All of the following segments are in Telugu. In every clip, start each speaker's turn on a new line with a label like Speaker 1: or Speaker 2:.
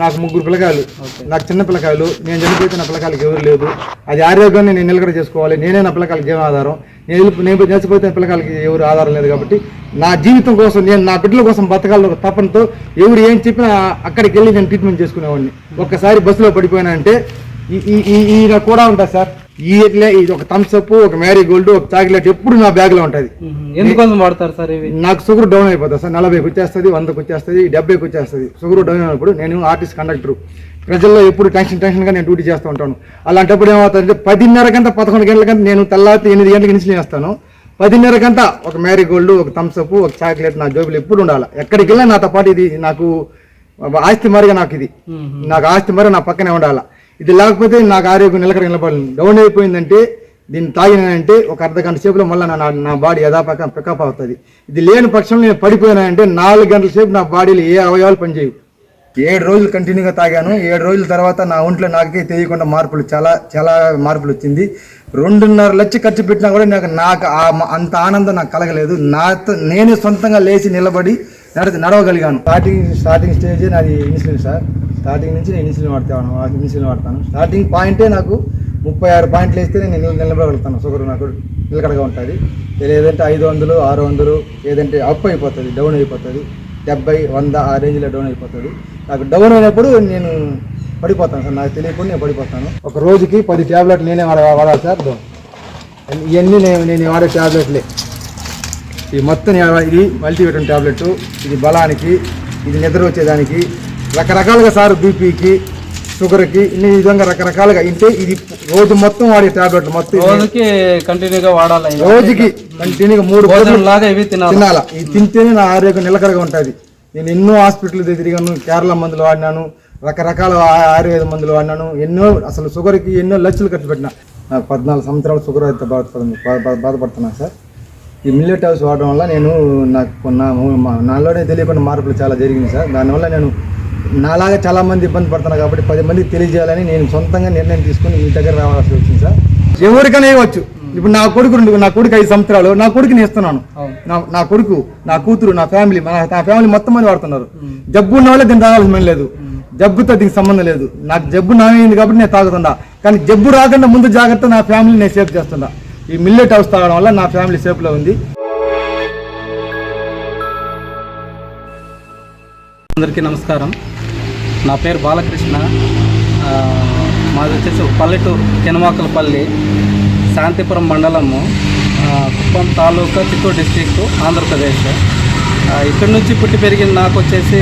Speaker 1: నాకు ముగ్గురు పిల్లకాయలు. నాకు చిన్న పిల్లకాయలు. నేను చనిపోతే నా పిల్లకాయలకి ఎవరు లేదు అది ఆరోగ్యాన్ని నేను నిలకడ చేసుకోవాలి. నేనే నా పిల్లకాయలకి జీవనాధారం నేను వెళ్ళి- నేను చచ్చిపోతే పిల్లకాయలకి ఎవరు ఆధారం లేదు కాబట్టి నా జీవితం కోసం నేను నా బిడ్డల కోసం బతకాలని ఒక తపనతో ఎవరు ఏం చెప్పినా అక్కడికి వెళ్ళి నేను ట్రీట్మెంట్ చేసుకునేవాడిని. ఒక్కసారి బస్సులో పడిపోయినా అంటే ఈ- ఈయన కూడా ఉంటుంది సార్. ఈ ఇట్లే ఇది ఒక థమ్స్ అప్ ఒక మ్యారీ గోల్డ్ ఒక చాక్లెట్ ఎప్పుడు నా బ్యాగ్లో ఉంటుంది.
Speaker 2: ఎందుకోసం వాడతారు సార్ ఇవి?
Speaker 1: నాకు షుగర్ డౌన్ అయిపోతుంది సార్. నలభైకి వచ్చేస్తుంది వందకు వచ్చేస్తుంది డెబ్బైకి వచ్చేస్తుంది. షుగర్ డౌన్ అయినప్పుడు నేను ఆర్టిస్ట్ కండక్టర్ ప్రజల్లో ఎప్పుడు టెన్షన్ టెన్షన్గా నేను డ్యూటీ చేస్తూ ఉంటాను. అలాంటప్పుడు ఏమవుతుందంటే పదిన్నర గంట పదకొండు గంటల గంట నేను తెల్లారి ఎనిమిది గంటలకు ఇన్సులిన్ వేస్తాను. పదిన్నర గంట ఒక మ్యారీ గోల్డ్ ఒక థమ్స్ అప్ ఒక చాక్లెట్ నా జోబులు ఎప్పుడు ఉండాలి? ఎక్కడికి వెళ్ళినా నాతో పాటు ఇది నాకు ఆస్తి మరిగా నాకు ఇది. నాకు ఆస్తి మరి నా పక్కనే ఉండాలి? ఇది లేకపోతే నాకు ఆరోగ్యం నిలకడ నిలబడి డౌన్ అయిపోయిందంటే దీన్ని తాగినానంటే ఒక అర్ధ గంట సేపులో మళ్ళీ నా నా బాడీ యథాపక పికప్ అవుతుంది. ఇది లేని పక్షంలో నేను పడిపోయినానంటే నాలుగు గంటల సేపు నా బాడీలో ఏ అవయవాలు పనిచేయవు. ఏడు రోజులు కంటిన్యూగా తాగాను. ఏడు రోజుల తర్వాత నా ఒంట్లో నాకే తెలియకుండా మార్పులు చాలా చాలా మార్పులు వచ్చింది. రెండున్నర లక్ష ఖర్చు పెట్టినా కూడా నాకు నాకు ఆ మ- అంత ఆనందం నాకు కలగలేదు. నాతో నేనే సొంతంగా లేచి నిలబడి నడ నడవగలిగాను. స్టార్టింగ్ స్టార్టింగ్ స్టేజ్ నాది ఇన్సులిన్ సార్. స్టార్టింగ్ నుంచి నేను ఇన్సులిన్ వాడతాను ఇన్సులిన్ వాడతాను. స్టార్టింగ్ పాయింటే నాకు ముప్పై ఆరు పాయింట్లు వేస్తే నేను నిలబడగలుగుతాను. షుగర్ నాకు నిలకడగా ఉంటుంది. లేదంటే ఐదు వందలు ఆరు వందలు ఏదంటే అప్ అయిపోతుంది డౌన్ అయిపోతుంది. డెబ్బై వంద ఆ రేంజ్లో డౌన్ అయిపోతుంది. నాకు డౌన్ అయినప్పుడు నేను పడిపోతాను సార్. నాకు తెలియకుండా నేను పడిపోతాను. ఒక రోజుకి పది ట్యాబ్లెట్లు నేనే వాడ వాడాలి సార్. ఇవన్నీ నేను నేను వాడే ట్యాబ్లెట్లే ఇది మొత్తం ఇది మల్టీవిటమిన్ ట్యాబ్లెట్ ఇది బలానికి ఇది నిద్ర వచ్చేదానికి రకరకాలుగా సార్ బీపీకి షుగర్కి ఇన్ని విధంగా రకరకాలుగా ఇంటే ఇది రోజు మొత్తం వాడే ట్యాబ్లెట్లు మొత్తం.
Speaker 2: రోజుకి కంటిన్యూగా వాడాలి.
Speaker 1: రోజుకి కంటిన్యూగా మూడు
Speaker 2: లాగా ఇవి తినాలి?
Speaker 1: తినాల. ఇది తింటేనే నా ఆరోగ్యం నిలకడగా ఉంటుంది. నేను ఎన్నో హాస్పిటల్ తిరిగాను కేరళ మందులు వాడినాను రకరకాల ఆ- ఆయుర్వేద మందులు వాడినాను ఎన్నో అసలు షుగర్కి ఎన్నో లక్షలు ఖర్చు పెట్టిన. నాకు పద్నాలుగు సంవత్సరాలు షుగర్ అయితే బాధపడుతుంది బాధపడుతున్నాను సార్. ఈ మిల్లెట్ హౌస్ వాడడం వల్ల నేను నాకు నాలోనే తెలియకుండా మార్పులు చాలా జరిగింది సార్. దానివల్ల నేను నాలాగా చాలా మంది ఇబ్బంది పడుతున్నారు కాబట్టి పది మందికి తెలియజేయాలని నేను సొంతంగా నిర్ణయం తీసుకుని మీ దగ్గర రావాల్సి వచ్చింది సార్. ఎవరికైనా ఇవ్వచ్చు. ఇప్పుడు నా కొడుకు రెండు- నా కొడుకు ఐదు సంవత్సరాలు నా కొడుకుని ఇస్తున్నాను. నా నా కొడుకు నా కూతురు నా ఫ్యామిలీ నా ఫ్యామిలీ మొత్తం మంది వాడుతున్నారు. జబ్బు ఉన్న వాళ్ళే దీన్ని తాగాల్సిన లేదు. జబ్బుతో దీనికి సంబంధం లేదు. నాకు జబ్బు నామైంది కాబట్టి నేను తాగుతుండా కానీ జబ్బు రాకుండా ముందు జాగ్రత్త నా ఫ్యామిలీ నేను సేఫ్ చేస్తుండా ఈ మిల్లెట్ హౌస్ తాగడం వల్ల నా ఫ్యామిలీ సేఫ్లో ఉంది.
Speaker 2: అందరికీ నమస్కారం. నా పేరు బాలకృష్ణ. మాది వచ్చేసి పల్లెటూరు కెనమాకలపల్లి శాంతిపురం మండలము. కుప్పం తాలూకా చిత్తూరు డిస్టిక్ ఆంధ్రప్రదేశ్. ఇక్కడి నుంచి పుట్టి పెరిగిన నాకు వచ్చేసి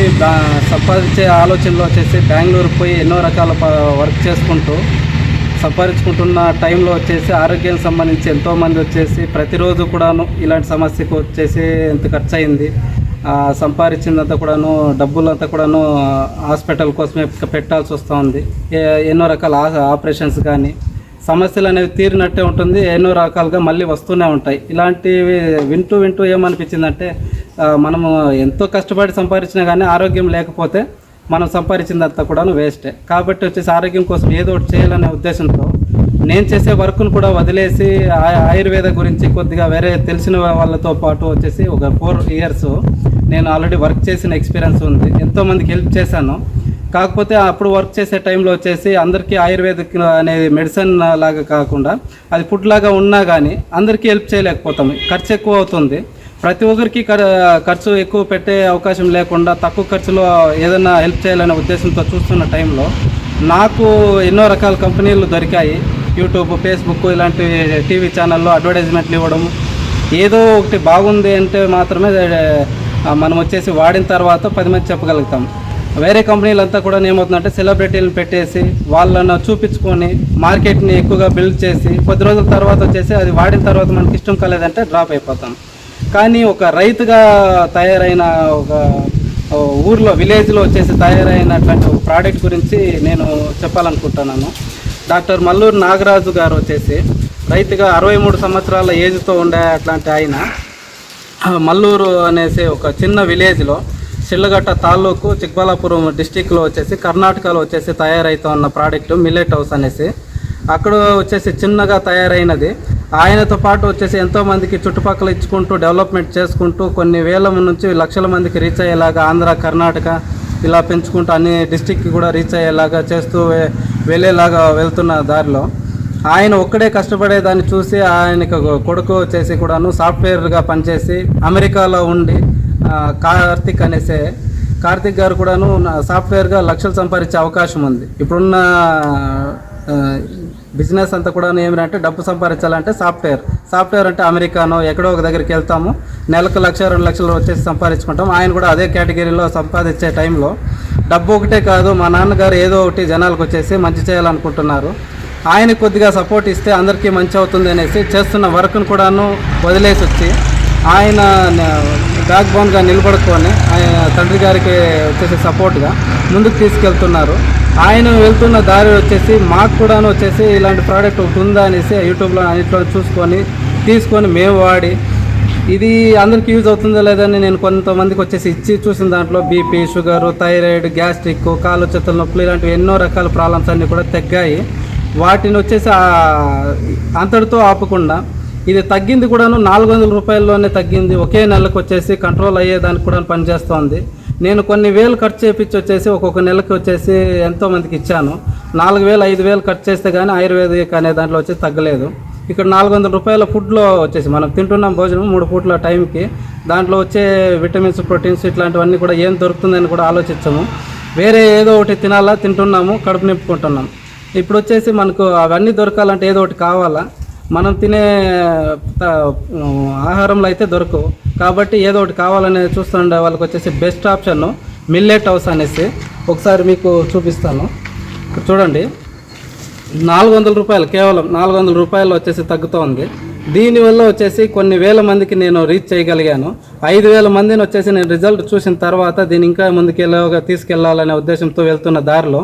Speaker 2: సంపాదించే ఆలోచనలో వచ్చేసి బెంగళూరు పోయి ఎన్నో రకాల ప- వర్క్ చేసుకుంటూ సంపాదించుకుంటున్న టైంలో వచ్చేసి ఆరోగ్యం సంబంధించి ఎంతోమంది వచ్చేసి ప్రతిరోజు కూడాను ఇలాంటి సమస్యకు వచ్చేసి ఎంత ఖర్చు అయింది సంపాదించిందంతా కూడాను డబ్బులంతా కూడాను హాస్పిటల్ కోసమే పెట్టాల్సి వస్తూ ఉంది. ఎన్నో రకాల ఆ- ఆపరేషన్స్ కానీ సమస్యలు అనేవి తీరినట్టే ఉంటుంది ఎన్నో రకాలుగా మళ్ళీ వస్తూనే ఉంటాయి. ఇలాంటివి వింటూ వింటూ ఏమనిపించిందంటే మనము ఎంతో కష్టపడి సంపాదించినా కానీ ఆరోగ్యం లేకపోతే మనం సంపాదించిందంతా కూడాను వేస్టే. కాబట్టి వచ్చేసి ఆరోగ్యం కోసం ఏదో ఒకటి చేయాలనే ఉద్దేశంతో నేను చేసే వర్క్ను కూడా వదిలేసి ఆ- ఆయుర్వేద గురించి కొద్దిగా వేరే తెలిసిన వాళ్ళతో పాటు వచ్చేసి ఒక ఫోర్ ఇయర్స్ నేను ఆల్రెడీ వర్క్ చేసిన ఎక్స్పీరియన్స్ ఉంది. ఎంతోమందికి హెల్ప్ చేశాను. కాకపోతే అప్పుడు వర్క్ చేసే టైంలో వచ్చేసి అందరికీ ఆయుర్వేదిక్ అనేది మెడిసిన్ లాగా కాకుండా అది ఫుడ్ లాగా ఉన్నా కానీ అందరికీ హెల్ప్ చేయలేకపోతాం ఖర్చు ఎక్కువ అవుతుంది. ప్రతి ఒక్కరికి ఖర్చు ఎక్కువ పెట్టే అవకాశం లేకుండా తక్కువ ఖర్చులో ఏదైనా హెల్ప్ చేయాలనే ఉద్దేశంతో చూస్తున్న టైంలో నాకు ఎన్నో రకాల కంపెనీలు దొరికాయి. యూట్యూబ్ ఫేస్బుక్ ఇలాంటి టీవీ ఛానల్లో అడ్వర్టైజ్మెంట్లు ఇవ్వడం. ఏదో ఒకటి బాగుంది అంటే మాత్రమే మనం వచ్చేసి వాడిన తర్వాత పది మంది చెప్పగలుగుతాం. వేరే కంపెనీలంతా కూడా ఏమవుతుందంటే సెలబ్రిటీలను పెట్టేసి వాళ్ళను చూపించుకొని మార్కెట్ని ఎక్కువగా బిల్డ్ చేసి కొద్ది రోజుల తర్వాత వచ్చేసి అది వాడిన తర్వాత మనకి ఇష్టం కాలేదంటే డ్రాప్ అయిపోతాం. కానీ ఒక రైతుగా తయారైన ఒక ఊర్లో విలేజ్లో వచ్చేసి తయారైనటువంటి ఒక ప్రోడక్ట్ గురించి నేను చెప్పాలనుకుంటున్నాను. డాక్టర్ మల్లూరు నాగరాజు గారు వచ్చేసి రైతుగా అరవై మూడు సంవత్సరాల ఏజ్తో ఉండే అట్లాంటి ఆయన. మల్లూరు అనేసి ఒక చిన్న విలేజ్లో శిల్లగట్ట తాలూకు చిక్బలాపురం డిస్టిక్లో వచ్చేసి కర్ణాటకలో వచ్చేసి తయారైతా ఉన్న ప్రోడక్ట్ మిల్లెట్ హౌస్ అనేసి. అక్కడ వచ్చేసి చిన్నగా తయారైనది. ఆయనతో పాటు వచ్చేసి ఎంతో మందికి చుట్టుపక్కల ఇచ్చుకుంటూ డెవలప్మెంట్ చేసుకుంటూ కొన్ని వేల నుంచి లక్షల మందికి రీచ్ అయ్యేలాగా ఆంధ్ర కర్ణాటక ఇలా పెంచుకుంటూ అన్ని డిస్టిక్కి కూడా రీచ్ అయ్యేలాగా చేస్తూ వెళ్ళేలాగా వెళ్తున్న దారిలో ఆయన ఒక్కడే కష్టపడేదాన్ని చూసి ఆయనకు కొడుకు వచ్చేసి కూడాను సాఫ్ట్వేర్గా పనిచేసి అమెరికాలో ఉండి కార్తిక్ అనేసే కార్తిక్ గారు కూడాను సాఫ్ట్వేర్గా లక్షలు సంపాదించే అవకాశం ఉంది. ఇప్పుడున్న బిజినెస్ అంతా కూడా ఏమిటంటే డబ్బు సంపాదించాలంటే సాఫ్ట్వేర్. సాఫ్ట్వేర్ అంటే అమెరికానో ఎక్కడో ఒక దగ్గరికి వెళ్తాము నెలకు లక్ష రెండు లక్షలు వచ్చేసి సంపాదించుకుంటాం ఆయన కూడా అదే కేటగిరీలో సంపాదించే టైంలో డబ్బు ఒకటే కాదు మా నాన్నగారు ఏదో ఒకటి జనాలకు వచ్చేసి మంచి చేయాలనుకుంటున్నారు. ఆయన కొద్దిగా సపోర్ట్ ఇస్తే అందరికీ మంచి అవుతుంది అనేసి చేస్తున్న వర్క్ను కూడాను వదిలేసి వచ్చి ఆయన బ్యాక్ బోన్గా నిలబడుకొని ఆయన తండ్రి గారికి వచ్చేసి సపోర్ట్గా ముందుకు తీసుకెళ్తున్నారు. ఆయన వెళ్తున్న దారి వచ్చేసి మాకు కూడాను వచ్చేసి ఇలాంటి ప్రోడక్ట్ ఒకటి ఉందా అనేసి యూట్యూబ్లో అన్నింటిలో చూసుకొని తీసుకొని మేము వాడి ఇది అందరికి యూజ్ అవుతుందో లేదని నేను కొంతమందికి వచ్చేసి ఇచ్చి చూసిన దాంట్లో బీపీ షుగరు థైరాయిడ్ గ్యాస్ట్రిక్ కాలు చేతుల నొప్పులు ఇలాంటివి ఎన్నో రకాల ప్రాబ్లమ్స్ అన్నీ కూడా తగ్గాయి. వాటిని వచ్చేసి అంతటితో ఆపకుండా ఇది తగ్గింది కూడాను నాలుగు వందల రూపాయల్లోనే తగ్గింది. ఒకే నెలకు వచ్చేసి కంట్రోల్ అయ్యేదానికి కూడా పనిచేస్తోంది. నేను కొన్ని వేలు ఖర్చు చేపించి వచ్చేసి ఒక్కొక్క నెలకి వచ్చేసి ఎంతోమందికి ఇచ్చాను. నాలుగు వేలు ఐదు వేలు ఖర్చు చేస్తే కానీ ఆయుర్వేదిక్ అనే దాంట్లో వచ్చి తగ్గలేదు. ఇక్కడ నాలుగు వందల రూపాయల ఫుడ్లో వచ్చేసి మనం తింటున్నాం భోజనం మూడు పూట్ల టైంకి. దాంట్లో వచ్చే విటమిన్స్ ప్రోటీన్స్ ఇట్లాంటివన్నీ కూడా ఏం దొరుకుతుందని కూడా ఆలోచించాము. వేరే ఏదో ఒకటి తినాలా తింటున్నాము కడుపు నింపుకుంటున్నాం. ఇప్పుడు వచ్చేసి మనకు అవన్నీ దొరకాలంటే ఏదో ఒకటి కావాలా? మనం తినే ఆహారంలో అయితే దొరకవు కాబట్టి ఏదో ఒకటి కావాలని చూస్తుండే వాళ్ళకి వచ్చేసి బెస్ట్ ఆప్షన్ మిల్లెట్ హౌస్ అనేసి. ఒకసారి మీకు చూపిస్తాను. చూడండి. నాలుగు వందల రూపాయలు కేవలం నాలుగు వందల రూపాయలు వచ్చేసి తగ్గుతోంది. దీనివల్ల వచ్చేసి కొన్ని వేల మందికి నేను రీచ్ చేయగలిగాను. ఐదు వేల మందిని వచ్చేసి నేను రిజల్ట్ చూసిన తర్వాత దీన్ని ఇంకా ముందుకెళ్ళగా తీసుకెళ్ళాలనే ఉద్దేశంతో వెళ్తున్న దారిలో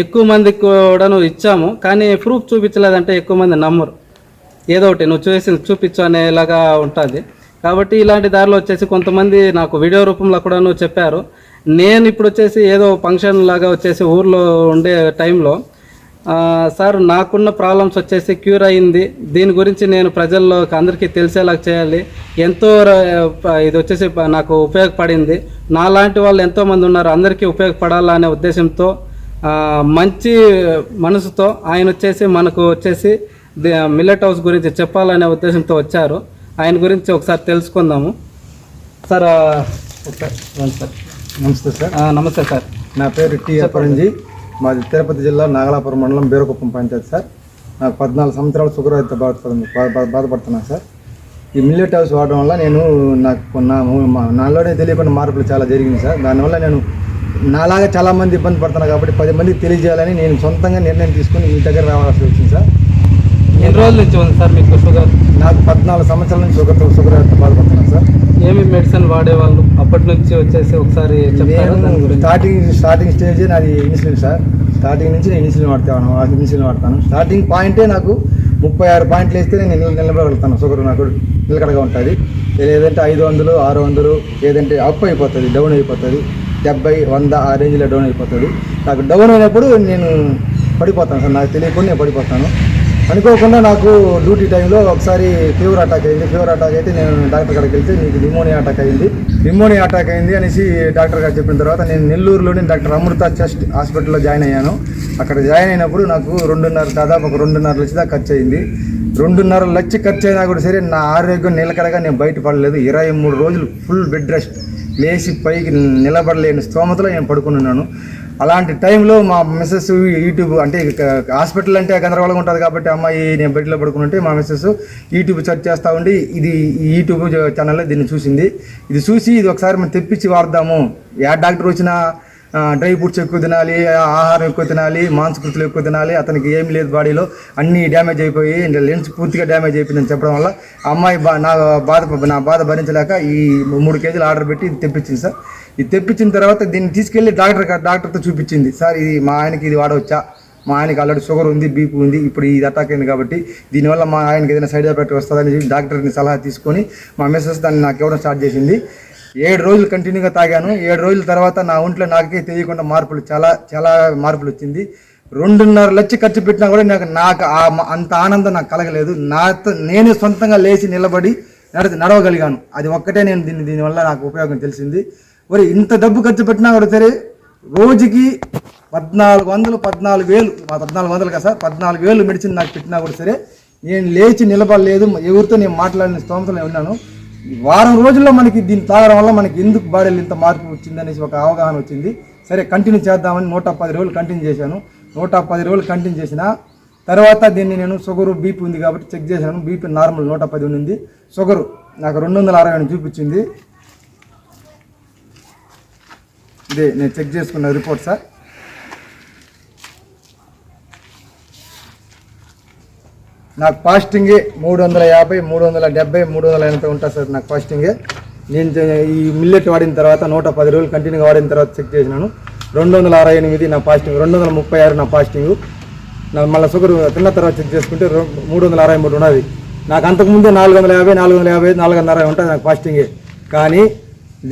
Speaker 2: ఎక్కువ మందికి కూడా నువ్వు ఇచ్చాము కానీ ప్రూఫ్ చూపించలేదంటే ఎక్కువ మంది నమ్మరు. ఏదో ఒకటి నువ్వు చూసి చూపించు అనేలాగా ఉంటుంది. కాబట్టి ఇలాంటి దారిలో వచ్చేసి కొంతమంది నాకు వీడియో రూపంలో కూడా నువ్వు చెప్పారు. నేను ఇప్పుడు వచ్చేసి ఏదో ఫంక్షన్ లాగా వచ్చేసి ఊర్లో ఉండే టైంలో సార్ నాకున్న ప్రాబ్లమ్స్ వచ్చేసి క్యూర్ అయింది. దీని గురించి నేను ప్రజల్లోకి అందరికీ తెలిసేలాగా చేయాలి. ఎంతో ఇది వచ్చేసి నాకు ఉపయోగపడింది. నాలాంటి వాళ్ళు ఎంతోమంది ఉన్నారు. అందరికీ ఉపయోగపడాలనే ఉద్దేశంతో మంచి మనసుతో ఆయన వచ్చేసి మనకు వచ్చేసి మిల్లెట్ హౌస్ గురించి చెప్పాలనే ఉద్దేశంతో వచ్చారు. ఆయన గురించి ఒకసారి తెలుసుకుందాము. సార్ ఒకసారి సార్
Speaker 1: నమస్తే. సార్.
Speaker 2: నమస్తే సార్.
Speaker 1: నా పేరు టి అపరంజి మాది తిరుపతి జిల్లా నాగలాపురం మండలం బీరకుప్పం పంచాయతీ సార్. నాకు పద్నాలుగు సంవత్సరాలు షుగర్తో బాధపడుతుంది బాధపడుతున్నాను సార్. ఈ మిల్లెట్ హౌస్ వాడడం వల్ల నేను నాకు నా నాలోనే తెలియకుండా మార్పులు చాలా జరిగింది సార్. దానివల్ల నేను నాలాగా చాలా మంది ఇబ్బంది పడుతున్నారు కాబట్టి పది మందికి తెలియజేయాలని నేను సొంతంగా నిర్ణయం తీసుకుని మీ దగ్గర రావాల్సి వచ్చింది సార్.
Speaker 2: ఎన్ని రోజుల నుంచి ఉంది సార్ మీకు షుగర్?
Speaker 1: నాకు పద్నాలుగు సంవత్సరాల నుంచి షుగర్తో షుగర్తో బాధపడుతున్నాను సార్.
Speaker 2: ఏమి మెడిసిన్ వాడేవాళ్ళు? అప్పటి నుంచి వచ్చేసి ఒకసారి
Speaker 1: స్టార్టింగ్ స్టార్టింగ్ స్టేజ్ నాది ఇన్సులిన్ సార్. స్టార్టింగ్ నుంచి నేను ఇన్సులిన్ వాడతాను ఇన్సులిన్ వాడతాను. స్టార్టింగ్ పాయింటే నాకు ముప్పై ఆరు పాయింట్లు వేస్తే నేను నిల- నిలబడగలుగుతాను. షుగర్ నాకు నిలకడగా ఉంటుంది. ఏదంటే ఐదు వందలు ఆరు వందలు ఏదంటే అప్ అయిపోతుంది డౌన్ అయిపోతుంది. డెబ్బై వంద ఆ రేంజ్లో డౌన్ అయిపోతుంది నాకు డౌన్ అయినప్పుడు నేను పడిపోతాను సార్. నాకు తెలియకుండా నేను పడిపోతాను. అనుకోకుండా నాకు డ్యూటీ టైంలో ఒకసారి ఫీవర్ అటాక్ అయింది. ఫీవర్ అటాక్ అయితే నేను డాక్టర్ కాడికి వెళ్తే నీకు రిమోనియా అటాక్ అయింది. రిమోనియా అటాక్ అయింది అనేసి డాక్టర్ గారు చెప్పిన తర్వాత నేను నెల్లూరులోని డాక్టర్ అమృత చెస్ట్ హాస్పిటల్లో జాయిన్ అయ్యాను. అక్కడ జాయిన్ అయినప్పుడు నాకు రెండున్నర దాదాపు ఒక రెండున్నర లక్ష దాకా ఖర్చు అయింది. రెండున్నర లక్ష ఖర్చు అయినా కూడా సరే నా ఆరోగ్యం నిలకడగా నేను బయటపడలేదు. ఇరవై మూడు రోజులు ఫుల్ బెడ్ రెస్ట్. లేచి పైకి నిలబడలేని స్తోమతలో నేను పడుకుని ఉన్నాను. అలాంటి టైంలో మా మిస్సెస్ యూట్యూబ్ అంటే హాస్పిటల్ అంటే గందరగోళంగా ఉంటుంది కాబట్టి అమ్మాయి నేను బెడ్లో పడుకుంటే మా మిస్సెస్ యూట్యూబ్ సెర్చ్ చేస్తూ ఉండి ఇది యూట్యూబ్ ఛానల్లో దీన్ని చూసింది. ఇది చూసి ఇది ఒకసారి మనం తెప్పించి వాడదాము. ఏ డాక్టర్ వచ్చినా డ్రై ఫ్రూట్స్ ఎక్కువ తినాలి ఆహారం ఎక్కువ తినాలి మాంసకృతులు ఎక్కువ తినాలి అతనికి ఏం లేదు బాడీలో. అన్ని డ్యామేజ్ అయిపోయి లెన్స్ పూర్తిగా డ్యామేజ్ అయిపోయిందని చెప్పడం వల్ల అమ్మాయి బా నా బాధ నా బాధ భరించలేక ఈ మూడు కేజీలు ఆర్డర్ పెట్టి ఇది తెప్పించింది సార్. ఇది తెప్పించిన తర్వాత దీన్ని తీసుకెళ్ళి డాక్టర్ డాక్టర్తో చూపించింది. సార్ ఇది మా ఆయనకి ఇది వాడవచ్చా? మా ఆయనకి ఆల్రెడీ షుగర్ ఉంది బీపీ ఉంది ఇప్పుడు ఇది అటాక్ అయింది కాబట్టి దీనివల్ల మా ఆయనకి ఏదైనా సైడ్ ఎఫెక్ట్ వస్తుందని చెప్పి డాక్టర్ని సలహా తీసుకొని మా మిస్సెస్ దాన్ని నాకు ఇవ్వడం స్టార్ట్ చేసింది. ఏడు రోజులు కంటిన్యూగా తాగాను. ఏడు రోజుల తర్వాత నా ఒంట్లో నాకే తెలియకుండా మార్పులు చాలా చాలా మార్పులు వచ్చింది. రెండున్నర లక్ష ఖర్చు పెట్టినా కూడా నాకు నాకు ఆ మ- అంత ఆనందం నాకు కలగలేదు. నాతో నేనే సొంతంగా లేచి నిలబడి నడ నడవగలిగాను. అది ఒక్కటే నేను దీన్ని దీనివల్ల నాకు ఉపయోగం తెలిసింది. మరి ఇంత డబ్బు ఖర్చు పెట్టినా కూడా సరే రోజుకి పద్నాలుగు వందలు పద్నాలుగు వేలు పద్నాలుగు వందలు కదా సార్ పద్నాలుగు వేలు మెడిసిన్ నాకు పెట్టినా కూడా సరే నేను లేచి నిలబడలేదు. ఎవరితో నేను మాట్లాడిన స్తోమతలో ఉన్నాను. వారం రోజుల్లో మనకి దీన్ని తాగడం వల్ల మనకి ఎందుకు బాడీలు ఇంత మార్పు వచ్చిందనేసి ఒక అవగాహన వచ్చింది. సరే కంటిన్యూ చేద్దామని నూట పది రోజులు కంటిన్యూ చేశాను. నూట పది రోజులు కంటిన్యూ చేసిన తర్వాత దీన్ని నేను షుగరు బీపీ ఉంది కాబట్టి చెక్ చేశాను. బీపీ నార్మల్ నూట పది ఉంది షుగరు నాకు రెండు వందల అరవై చూపించింది. ఇదే నేను చెక్ చేసుకున్న రిపోర్ట్ సార్ నాకు ఫాస్టింగే మూడు వందల యాభై మూడు వందల డెబ్బై మూడు వందల ఎనభై ఉంటుంది సార్ నాకు ఫాస్టింగే. నేను ఈ మిల్లెట్ వాడిన తర్వాత నూట పది రోజులు కంటిన్యూగా వాడిన తర్వాత చెక్ చేసినాను. రెండు వందల అరవై ఎనిమిది నా ఫాస్టింగ్ రెండు వందల ముప్పై ఆరు నా ఫాస్టింగ్. నా మళ్ళీ షుగర్ తిన్న తర్వాత చెక్ చేసుకుంటే మూడు వందల అరవై మూడు ఉన్నది. నాకు అంతకుముందే నాలుగు వందల యాభై నాలుగు వందల యాభై నాలుగు వందల అరవై ఉంటుంది నాకు ఫాస్టింగే. కానీ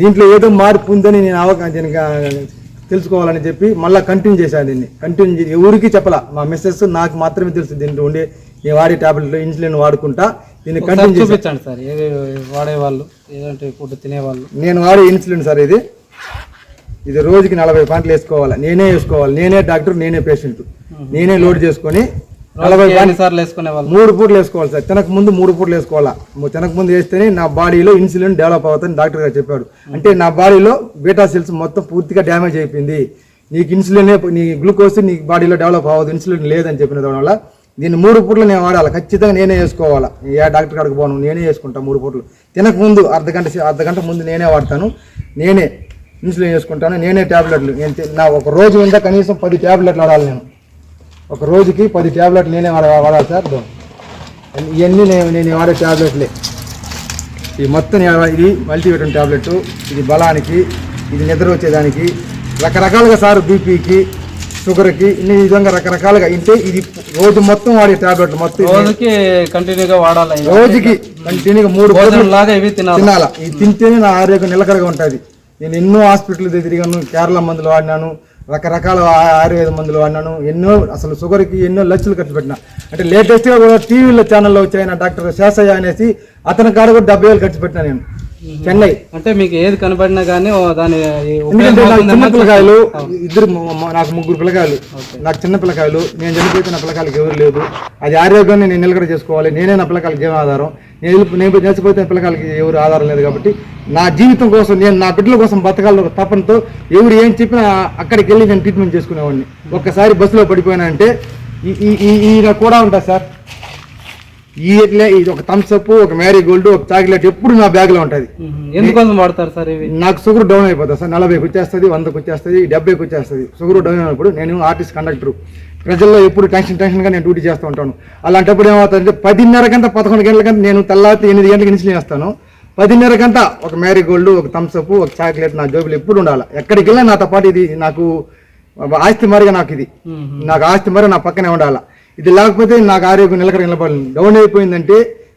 Speaker 1: దీంట్లో ఏదో మార్పు ఉందని నేను అవగాహన తెలుసుకోవాలని చెప్పి మళ్ళీ కంటిన్యూ చేశాను దీన్ని. కంటిన్యూ ఊరికి ఎవరికి చెప్పలా. మా మిస్సెస్ నాకు మాత్రమే తెలుసు దీంట్లో ఉండే నేను వాడే టాబ్లెట్లు ఇన్సులిన్ వాడుకుంటా దీన్ని కంటిన్యూ
Speaker 2: చూపించండి సార్ ఏది వాడేవాళ్ళు ఏదంటే ఫుడ్ తినేవాళ్ళు
Speaker 1: నేను వాడే ఇన్సులిన్ సార్ ఇది. ఇది రోజుకి నలభై పాయింట్లు వేసుకోవాలి. నేనే వేసుకోవాలి. నేనే డాక్టర్ నేనే పేషెంట్. నేనే లోడ్ చేసుకొని నలభై
Speaker 2: ఎన్నిసార్లు వేసుకునే వాళ్ళు?
Speaker 1: మూడు పూటలు వేసుకోవాలి సార్. తినక ముందు మూడు పూటలు వేసుకోవాలా? తినక ముందు వేస్తేనే నా బాడీలో ఇన్సులిన్ డెవలప్ అవుతుందని డాక్టర్ గారు చెప్పాడు అంటే నా బాడీలో బీటా సెల్స్ మొత్తం పూర్తిగా డ్యామేజ్ అయిపోయింది. నీకు ఇన్సులిన్ నీ గ్లూకోజ్ నీ బాడీలో డెవలప్ అవ్వదు ఇన్సులిన్ లేదని చెప్పిన దానివల్ల దీన్ని మూడు పూటలు నేను వాడాలి. ఖచ్చితంగా నేనే వేసుకోవాలా. ఏ డాక్టర్ కాడికి పోను నేనే వేసుకుంటాను మూడు పూటలు. తినక ముందు అర్ధగంట ముందు నేనే వాడతాను. నేనే ఇన్సులిన్ వేసుకుంటాను నేనే ట్యాబ్లెట్లు నేను నా ఒక రోజు ఉందా కనీసం పది ట్యాబ్లెట్లు వాడాలి నేను. ఒక రోజుకి పది ట్యాబ్లెట్లు నేనే వాడ వాడాలి సార్. ఇవన్నీ నేను నేను వాడే ట్యాబ్లెట్లే ఈ మొత్తం ఇది మల్టీవిటమిన్ ట్యాబ్లెట్ ఇది బలానికి ఇది నిద్ర వచ్చేదానికి రకరకాలుగా సార్ బీపీకి షుగర్కి ఇన్ని విధంగా రకరకాలుగా ఇంటే ఇది రోజు మొత్తం వాడే ట్యాబ్లెట్లు మొత్తం
Speaker 2: రోజుకి కంటిన్యూగా వాడాలి.
Speaker 1: రోజుకి కంటిన్యూగా మూడు
Speaker 2: లాగా ఇవి తినాలి?
Speaker 1: ఇది తింటేనే నా ఆరోగ్యం నిలకడగా ఉంటుంది. నేను ఎన్నో హాస్పిటల్ తిరిగాను కేరళ మందులు వాడినాను రకరకాల ఆయుర్వేద మందులు వాడినాను ఎన్నో అసలు షుగర్కి ఎన్నో లక్షలు ఖర్చు పెట్టిన. అంటే లేటెస్ట్గా కూడా టీవీలో ఛానల్లో వచ్చాయన డాక్టర్ శేషయ్య అనేసి అతని కాడ కూడా డెబ్బై వేలు ఖర్చు పెట్టినా నేను. చెన్నై.
Speaker 2: అంటే మీకు ఏది కనబడినా కానీ దాని
Speaker 1: చిన్న పిల్లకాయలు ఇద్దరు నాకు ముగ్గురు పిల్లకాయలు. నాకు చిన్న పిల్లకాయలు. నేను చనిపోతే నా పిల్లకాయలకి ఎవరు లేదు అది ఆరోగ్యాన్ని నేను నిలకడ చేసుకోవాలి. నేనే నా పిల్లకాయలకి జీవనాధారం నేను వెళ్ళి- నేను చచ్చిపోతే పిల్లకాయలకి ఎవరు ఆధారం లేదు కాబట్టి నా జీవితం కోసం నేను నా బిడ్డల కోసం బతకాలని ఒక తపనతో ఎవరు ఏం చెప్పినా అక్కడికి వెళ్ళి నేను ట్రీట్మెంట్ చేసుకునేవాడిని. ఒక్కసారి బస్సులో పడిపోయినా అంటే ఈ ఈ- కూడా ఉంటుంది సార్. ఈ ఇది ఒక థమ్స్ అప్ ఒక మ్యారీ గోల్డ్ ఒక చాక్లెట్ ఎప్పుడు నా బ్యాగ్లో ఉంటుంది.
Speaker 2: మ్మ్. ఎందుకోసం వాడతారు సార్ ఇవి?
Speaker 1: నాకు షుగర్ డౌన్ అయిపోతుంది సార్. నలభైకి వచ్చేస్తుంది వందకు వచ్చేస్తుంది డెబ్బైకి వచ్చేస్తుంది. షుగర్ డౌన్ అయినప్పుడు నేను ఆర్టిస్ట్ కండక్టర్ ప్రజల్లో ఎప్పుడు టెన్షన్ టెన్షన్గా నేను డ్యూటీ చేస్తూ ఉంటాను. అలాంటప్పుడు ఏమవుతుందంటే పదిన్నర గంట పదకొండు గంటలకంతా నేను తెల్లారి ఎనిమిది గంటలకు ఇన్సులిన్ వేస్తాను. పదిన్నర గంట ఒక మ్యారీ గోల్డ్ ఒక థమ్స్ అప్ ఒక చాక్లెట్ నా జోబులు ఎప్పుడు ఉండాలి. ఎక్కడికి వెళ్ళినా నాతో పాటు ఇది నాకు ఆస్తి మరిగా నాకు ఇది. నాకు ఆస్తి మరి నా పక్కనే ఉండాలి. ఇది లేకపోతే నాకు ఆరోగ్యం నిలకడ నిలబడలేదు డౌన్ అయిపోయిందంటే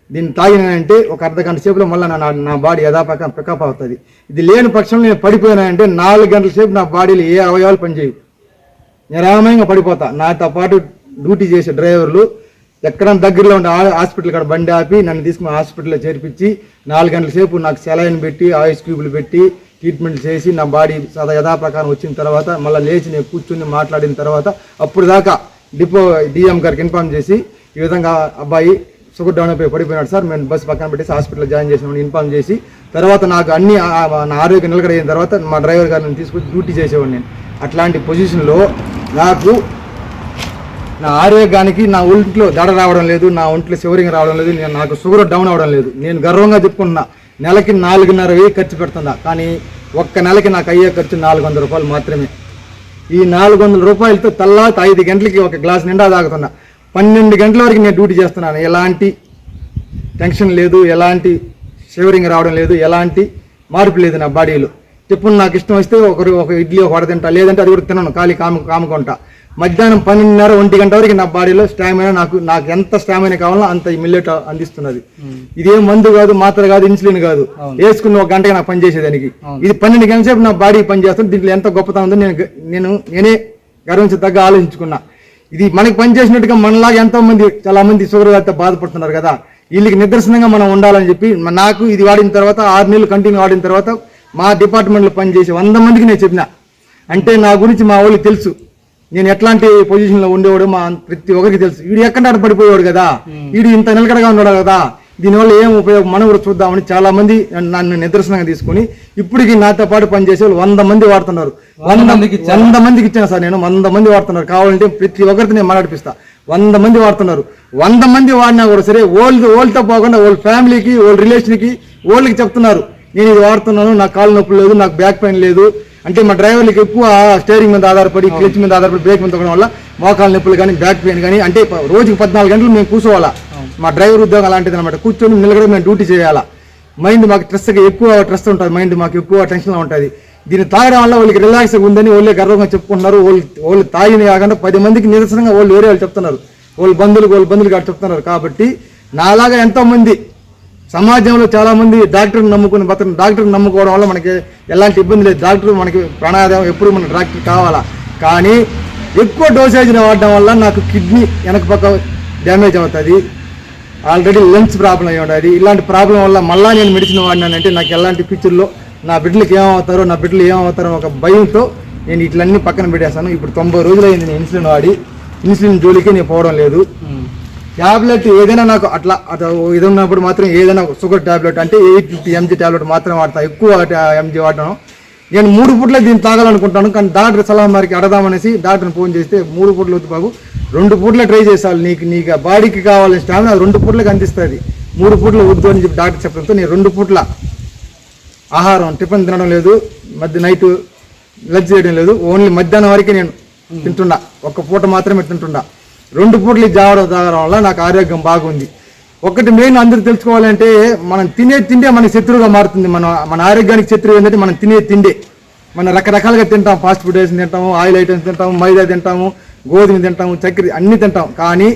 Speaker 1: దీన్ని తాగినానంటే ఒక అర్ధ గంట సేపులో మళ్ళీ నా నా బాడీ యథాపక పికప్ అవుతుంది. ఇది లేని పక్షంలో నేను పడిపోయినానంటే నాలుగు గంటల సేపు నా బాడీలో ఏ అవయవాలు పనిచేయవు. నిరామయంగా పడిపోతా. నాతో పాటు డ్యూటీ చేసే డ్రైవర్లు ఎక్కడ దగ్గరలో ఉండే ఆ- హాస్పిటల్ కాడ బండి ఆపి నన్ను తీసుకుని హాస్పిటల్లో చేర్పించి నాలుగు గంటల సేపు నాకు సెలైన్ పెట్టి ఆయిస్ క్యూబులు పెట్టి ట్రీట్మెంట్ చేసి నా బాడీ సదా యథాప్రకారం వచ్చిన తర్వాత మళ్ళీ లేచి నేను కూర్చుని మాట్లాడిన తర్వాత అప్పుడు దాకా డిపో డిఎం గారికి ఇన్ఫార్మ్ చేసి ఈ విధంగా అబ్బాయి షుగర్ డౌన్ అయిపోయి పడిపోయినాడు సార్. మేము బస్సు పక్కన పెట్టేసి హాస్పిటల్లో జాయిన్ చేసామని ఇన్ఫార్మ్ చేసి తర్వాత నాకు అన్ని నా ఆరోగ్యం నిలకడైన తర్వాత మా డ్రైవర్ గారిని తీసుకొచ్చి డ్యూటీ చేసేవాడిని. నేను అట్లాంటి పొజిషన్లో నాకు నా ఆరోగ్యానికి నా ఒంట్లో దడ రావడం లేదు నా ఒంట్లో శివరింగ్ రావడం లేదు నేను నాకు షుగర్ డౌన్ అవడం లేదు. నేను గర్వంగా చెప్పుకున్నా నెలకి నాలుగున్నర వెయ్యి ఖర్చు పెడుతున్నా కానీ ఒక్క నెలకి నాకు అయ్యే ఖర్చు నాలుగు వందల రూపాయలు మాత్రమే. ఈ నాలుగు వందల రూపాయలతో తల్లాత ఐదు గంటలకి ఒక గ్లాస్ నిండా తాగుతున్నా. పన్నెండు గంటల వరకు నేను డ్యూటీ చేస్తున్నాను. ఎలాంటి టెన్షన్ లేదు ఎలాంటి షివరింగ్ రావడం లేదు ఎలాంటి మార్పు లేదు నా బాడీలో. టిఫిన్ నాకు ఇష్టం వస్తే ఒకరు ఒక ఇడ్లీ ఒక వడ తింటా లేదంటే అది కూడా తినను ఖాళీ కాము కాముకుంటా. మధ్యాహ్నం పన్నెండున్నర ఒంటి గంట వరకు నా బాడీలో స్టామినా నాకు నాకు ఎంత స్టామినా కావాలో అంత ఈ మిల్లెట్ అందిస్తున్నది ఇదేం మందు కాదు మాత్ర కాదు ఇన్సులిన్ కాదు. వేసుకున్న ఒక గంటకి నాకు పని చేసేదానికి. ఇది పన్నెండు గంటల సేపు నా బాడీ పని చేస్తుంది దీంట్లో ఎంత గొప్పతనం ఉందో నేను నేను నేనే గర్వించదగ్గ ఆలోచించుకున్నా. ఇది మనకి పని చేసినట్టుగా మనలాగా ఎంతో మంది చాలా మంది షుగర్ వ్యాధితో బాధపడుతున్నారు కదా. వీళ్ళకి నిదర్శనంగా మనం ఉండాలని చెప్పి నాకు ఇది వాడిన తర్వాత ఆరు నెలలు కంటిన్యూ వాడిన తర్వాత మా డిపార్ట్మెంట్లో పనిచేసి వంద మందికి నేను చెప్పిన. అంటే నా గురించి మా వాళ్ళకి తెలుసు. నేను ఎట్లాంటి పొజిషన్లో ఉండేవాడు మా ప్రతి ఒక్కరికి తెలుసు. వీడు ఎక్కడ పడిపోయేవాడు కదా? వీడు ఇంత నిలకడగా ఉన్నాడు కదా? దీనివల్ల ఏం ఉపయోగం? మనం కూడా చూద్దామని చాలా మంది నన్ను నిదర్శనంగా తీసుకొని ఇప్పటికి నాతో పాటు పనిచేసే వాళ్ళు వంద మంది వాడుతున్నారు. వంద
Speaker 2: మందికి
Speaker 1: వంద మందికి ఇచ్చాను సార్ నేను. వంద మంది వాడుతున్నారు. కావాలంటే ప్రతి ఒక్కరితో నేను మాట్లాడిపిస్తా. వంద మంది వాడుతున్నారు. వంద మంది వాడినా కూడా సరే ఓల్డ్ ఓల్డ్తో పోకుండా వాళ్ళ ఫ్యామిలీకి వాళ్ళ రిలేషన్కి వాళ్ళకి చెప్తున్నారు. నేను ఇది వాడుతున్నాను నాకు కాలు నొప్పి లేదు నాకు బ్యాక్ పెయిన్ లేదు అంటే మా డ్రైవర్లకి ఎక్కువ స్టీరింగ్ మీద ఆధారపడి క్లచ్ మీద ఆధారపడి బ్రేక్ మీద వల్ల మోకాలు నొప్పులు కానీ బ్యాక్ పెయిన్ కానీ అంటే రోజుకి పద్నాలుగు గంటలు మేము కూర్చోవాలా. మా డ్రైవర్ ఉద్యోగం అలాంటిది అనమాట కూర్చొని నిలకడ మేము డ్యూటీ చేయాలా. మైండ్ మాకు స్ట్రెస్గా ఎక్కువ స్ట్రెస్ ఉంటుంది. మైండ్ మాకు ఎక్కువ టెన్షన్గా ఉంటుంది. దీన్ని తాగడం వల్ల వాళ్ళకి రిలాక్స్ ఉందని వాళ్ళే గర్వంగా చెప్పుకుంటున్నారు. వాళ్ళు వాళ్ళు తాగిన కాకుండా పది మందికి నిరసనంగా వాళ్ళు వేరే వాళ్ళు చెప్తున్నారు. వాళ్ళ బంధువులు వాళ్ళ బంధువులు కాదు చెప్తున్నారు. కాబట్టి నాలాగా ఎంతో మంది సమాజంలో చాలా మంది డాక్టర్ని నమ్ముకుని బతకం డాక్టర్ని నమ్ముకోవడం వల్ల మనకి ఎలాంటి ఇబ్బంది లేదు. డాక్టర్ మనకి ప్రాణాదాయం ఎప్పుడు మన డాక్టర్ కావాలా? కానీ ఎక్కువ డోసేజ్ని వాడడం వల్ల నాకు కిడ్నీ వెనక పక్క డ్యామేజ్ అవుతుంది. ఆల్రెడీ లెన్స్ ప్రాబ్లం అయి ఉంటుంది ఇలాంటి ప్రాబ్లం వల్ల మళ్ళా నేను మెడిసిన్ వాడినానంటే నాకు ఎలాంటి ఫ్యూచర్లో నా బిడ్డలకి ఏమవుతారో నా బిడ్డలు ఏమవుతారో ఒక భయంతో నేను ఇట్లన్నీ పక్కన పెట్టేస్తాను ఇప్పుడు తొంభై రోజులు అయింది నేను ఇన్సులిన్ వాడి. ఇన్సులిన్ జోలికి నేను పోవడం లేదు. ట్యాబ్లెట్ ఏదైనా నాకు అట్లా అట్లా ఇది ఉన్నప్పుడు మాత్రం ఏదైనా షుగర్ ట్యాబ్లెట్ అంటే eight fifty M G tablet మాత్రం వాడతా ఎక్కువ ఎంజీ వాడను నేను మూడు పూట్ల దీన్ని తాగాలనుకుంటాను కానీ డాక్టర్ సలహా మరికి అడదామనేసి డాక్టర్ని ఫోన్ చేస్తే మూడు పూట్లు వద్దు బాబు రెండు పూట్ల ట్రై చేసాలి నీకు నీకు బాడీకి కావాలని స్టామినా అది రెండు పూట్లకి అందిస్తుంది. మూడు పూట్ల వద్దు అని చెప్పి డాక్టర్ చెప్పడంతో నేను రెండు పూట్ల ఆహారం టిఫిన్ తినడం లేదు మధ్య నైట్ లంచ్ చేయడం లేదు ఓన్లీ మధ్యాహ్నం వరకే నేను తింటున్నా. ఒక్క పూట మాత్రమే తింటున్నా. రెండు పూటలు జాగ్రత్త తాగడం వల్ల నాకు ఆరోగ్యం బాగుంది. ఒకటి మెయిన్ అందరూ తెలుసుకోవాలంటే మనం తినే తిండే మన శత్రువుగా మారుతుంది. మన మన ఆరోగ్యానికి శత్రువు ఏంటంటే మనం తినే తిండే. మనం రకరకాలుగా తింటాం. ఫాస్ట్ ఫుడ్ ఐటమ్స్ తింటాము ఆయిల్ ఐటమ్స్ తింటాము మైదా తింటాము గోధుమ తింటాము చక్కెర అన్నీ తింటాం. కానీ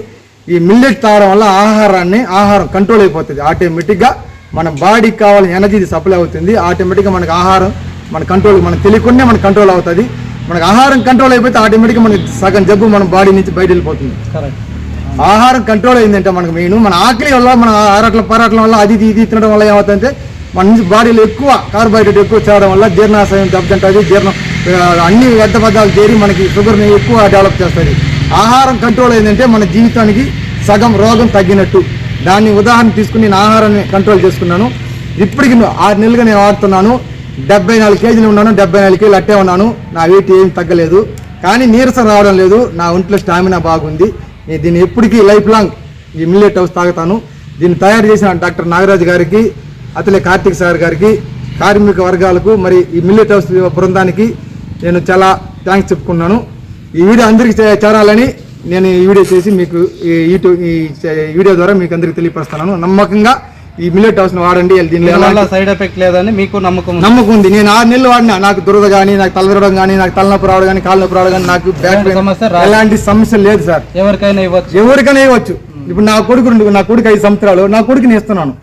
Speaker 1: ఈ మిల్లెట్ తాగడం వల్ల ఆహారాన్ని ఆహారం కంట్రోల్ అయిపోతుంది. ఆటోమేటిక్గా మన బాడీకి కావాలని ఎనర్జీ సప్లై అవుతుంది. ఆటోమేటిక్గా మనకు ఆహారం మన కంట్రోల్ మనకు తెలియకుండా మన కంట్రోల్ అవుతుంది. మనకు ఆహారం కంట్రోల్ అయిపోతే ఆటోమేటిక్గా మనకి సగం జబ్బు మన బాడీ నుంచి బయట వెళ్ళిపోతుంది.
Speaker 2: కరెక్ట్
Speaker 1: ఆహారం కంట్రోల్ అయిందంటే మనకు మెయిన్ మన ఆకలి వల్ల మన ఆరట్ల పరాట్ల వల్ల అది ఇది తినడం వల్ల ఏమవుతుందంటే మన నుంచి బాడీలో ఎక్కువ కార్బోహైడ్రేట్ ఎక్కువ చేరడం వల్ల జీర్ణాశయం దెబ్బతింటుంది జీర్ణం అన్ని వ్యర్థ పదార్థాలు చేరి మనకి షుగర్ని ఎక్కువ డెవలప్ చేస్తుంది. ఆహారం కంట్రోల్ అయిందంటే మన జీవితానికి సగం రోగం తగ్గినట్టు. దాన్ని ఉదాహరణ తీసుకుని నేను ఆహారాన్ని కంట్రోల్ చేసుకున్నాను. ఇప్పటికి ఆరు నెలలుగా నేను వాడుతున్నాను డెబ్బై నాలుగు కేజీలు ఉన్నాను డెబ్బై నాలుగు కేజీలు అట్టే ఉన్నాను. నా వెయిట్ ఏం తగ్గలేదు. కానీ నీరసం రావడం లేదు. నా ఒంట్లో స్టామినా బాగుంది. నేను దీన్ని ఎప్పటికీ లైఫ్ లాంగ్ ఈ మిల్లెట్ హౌస్ తాగుతాను. దీన్ని తయారు చేసిన డాక్టర్ నాగరాజు గారికి అతలే కార్తీక్ సార్ గారికి కార్మిక వర్గాలకు మరి ఈ మిల్లెట్ హౌస్ బృందానికి నేను చాలా థ్యాంక్స్ చెప్పుకున్నాను ఈ వీడియో అందరికీ చే- చేరాలని నేను ఈ వీడియో చేసి మీకు ఈ యూట్యూబ్ ఈ వీడియో ద్వారా మీకు అందరికీ తెలియపరుస్తున్నాను. నమ్మకంగా ఈ మిల్లెట్ హౌస్ని వాడండి దీనిలో
Speaker 2: సైడ్ ఎఫెక్ట్ లేదని మీకు నమ్మకం ఉంది.
Speaker 1: నమ్మకం ఉంది. నేను ఆరు నెలలు వాడినా నాకు దురద కానీ నాకు తలదరడం కానీ నాకు తలనొప్పి రావడం కానీ కాళ్ళ నొప్పి రావడం కానీ నాకు బ్యాక్
Speaker 2: ఎలాంటి సమస్య.
Speaker 1: ఎలాంటి సమస్య లేదు సార్.
Speaker 2: ఎవరికైనా ఇవ్వచ్చు.
Speaker 1: ఎవరికైనా ఇవ్వచ్చు. ఇప్పుడు నా కొడుకు రెండు- నా కొడుకు ఐదు సంవత్సరాలు నా కొడుకుని ఇస్తున్నాను.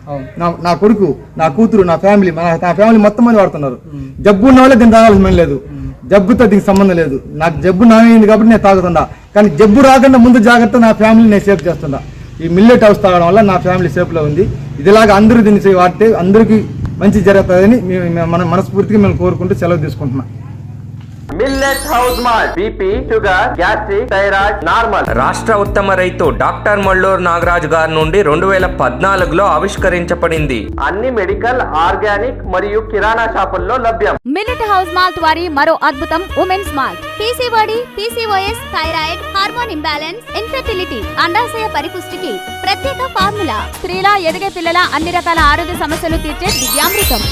Speaker 1: నా కొడుకు నా కూతురు నా ఫ్యామిలీ నా ఫ్యామిలీ మొత్తం మంది వాడుతున్నారు. జబ్బు ఉన్న వాళ్ళే దీన్ని తాగాల్సిన లేదు. జబ్బుతో దీనికి సంబంధం లేదు. నాకు జబ్బు నామైంది కాబట్టి నేను తాగుతున్నా. కానీ జబ్బు రాకుండా ముందు జాగ్రత్త నా ఫ్యామిలీ నేను సేఫ్ చేస్తున్నా. ఈ మిల్లెట్ హౌస్ తాగడం వల్ల నా ఫ్యామిలీ సేఫ్లో ఉంది. ఇదిలాగా అందరూ దీన్ని వాడితే అందరికీ మంచి జరుగుతుందని మేము మన మనస్ఫూర్తిగా మేము కోరుకుంటూ సెలవు తీసుకుంటున్నాం.
Speaker 3: Millet house malt BP sugar gastric thyroid normal.
Speaker 4: రాష్ట్ర ఉత్తమ రైతు డాక్టర్ మల్లూరు నాగరాజు గారి నుండి రెండు వేల పద్నాలుగులో ఆవిష్కరించబడింది.
Speaker 3: అన్ని మెడికల్ ఆర్గానిక్ మరియు కిరాణా షాపుల్లో లభ్యం.
Speaker 5: మిల్లెట్ హౌస్ మాల్ట్ వారి మరో అద్భుతం women's malt PCOD PCOS thyroid hormone imbalance infertility అండాశయ పరిపుష్టికి ప్రత్యేక ఫార్ములా. స్త్రీల ఎదిగే పిల్లల అన్ని రకాల ఆరోగ్య సమస్యలు తీర్చే దివ్యామృతం